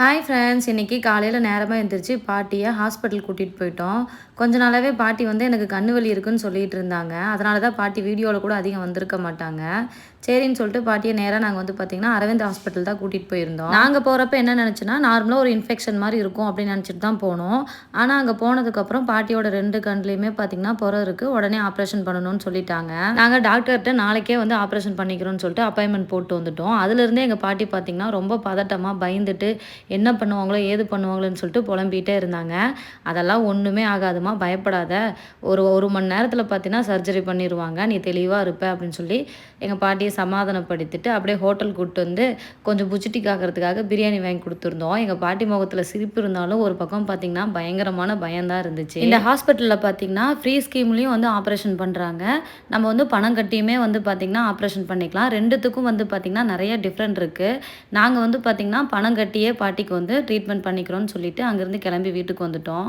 Hi friends இன்றைக்கி காலையில் நேரமாக எழுந்திரிச்சு பாட்டியை ஹாஸ்பிட்டல் கூட்டிகிட்டு போயிட்டோம். கொஞ்ச நாளாகவே பாட்டி வந்து எனக்கு கண்ணு வலி இருக்குன்னு சொல்லிட்டு இருந்தாங்க. அதனால தான் பாட்டி வீடியோவில் கூட அதிகம் வந்திருக்க மாட்டாங்க. சரின்னு சொல்லிட்டு பாட்டியை நேராக நாங்கள் வந்து பார்த்திங்கன்னா அரவிந்த் ஹாஸ்பிட்டல் தான் கூட்டிகிட்டு போயிருந்தோம். நாங்கள் போகிறப்ப என்ன நினச்சோன்னா நார்மலாக ஒரு இன்ஃபெக்ஷன் மாதிரி இருக்கும் அப்படின்னு நினச்சிட்டு தான் போனோம். ஆனால் அங்கே போனதுக்கப்புறம் பாட்டியோட ரெண்டு கண்லேயுமே பார்த்திங்கன்னா புறம் இருக்குது உடனே ஆப்ரேஷன் பண்ணணும்னு சொல்லிட்டாங்க. நாங்கள் டாக்டர்கிட்ட நாளைக்கே வந்து ஆப்ரேஷன் பண்ணிக்கிறோம்னு சொல்லிட்டு அப்பாயின்மெண்ட் போட்டு வந்துட்டோம். அதுலேருந்தே எங்கள் பாட்டி பார்த்திங்கன்னா ரொம்ப பதட்டமாக பயந்துட்டு என்ன பண்ணுவாங்களோ ஏது பண்ணுவாங்களோன்னு சொல்லிட்டு புலம்பிகிட்டே இருந்தாங்க. அதெல்லாம் ஒன்றுமே ஆகாதுமா பயப்படாத. ஒரு ஒரு மணி நேரத்தில் பார்த்தீங்கன்னா சர்ஜரி பண்ணிடுவாங்க நீ தெளிவாக இருப்ப அப்படின்னு சொல்லி எங்கள் பாட்டியை சமாதானப்படுத்திட்டு அப்படியே ஹோட்டல் கூப்பிட்டு வந்து கொஞ்சம் புச்சிட்டி காக்கிறதுக்காக பிரியாணி வாங்கி கொடுத்துருந்தோம். எங்கள் பாட்டி முகத்தில் சிரிப்பு இருந்தாலும் ஒரு பக்கம் பார்த்திங்கன்னா பயங்கரமான பயம்தான் இருந்துச்சு. இந்த ஹாஸ்பிட்டலில் பார்த்தீங்கன்னா ஃப்ரீ ஸ்கீம்லேயும் வந்து ஆப்ரேஷன் பண்ணுறாங்க நம்ம வந்து பணம் கட்டியுமே வந்து பார்த்திங்கன்னா ஆப்ரேஷன் பண்ணிக்கலாம். ரெண்டுத்துக்கும் வந்து பார்த்திங்கன்னா நிறைய டிஃப்ரெண்ட் இருக்குது நாங்கள் வந்து பார்த்திங்கன்னா பணம் கட்டியே பாட்டி பாட்டிக்கு வந்து ட்ரீட்மெண்ட் பண்ணிக்கிறோன்னு சொல்லிட்டு அங்கேருந்து கிளம்பி வீட்டுக்கு வந்துட்டோம்.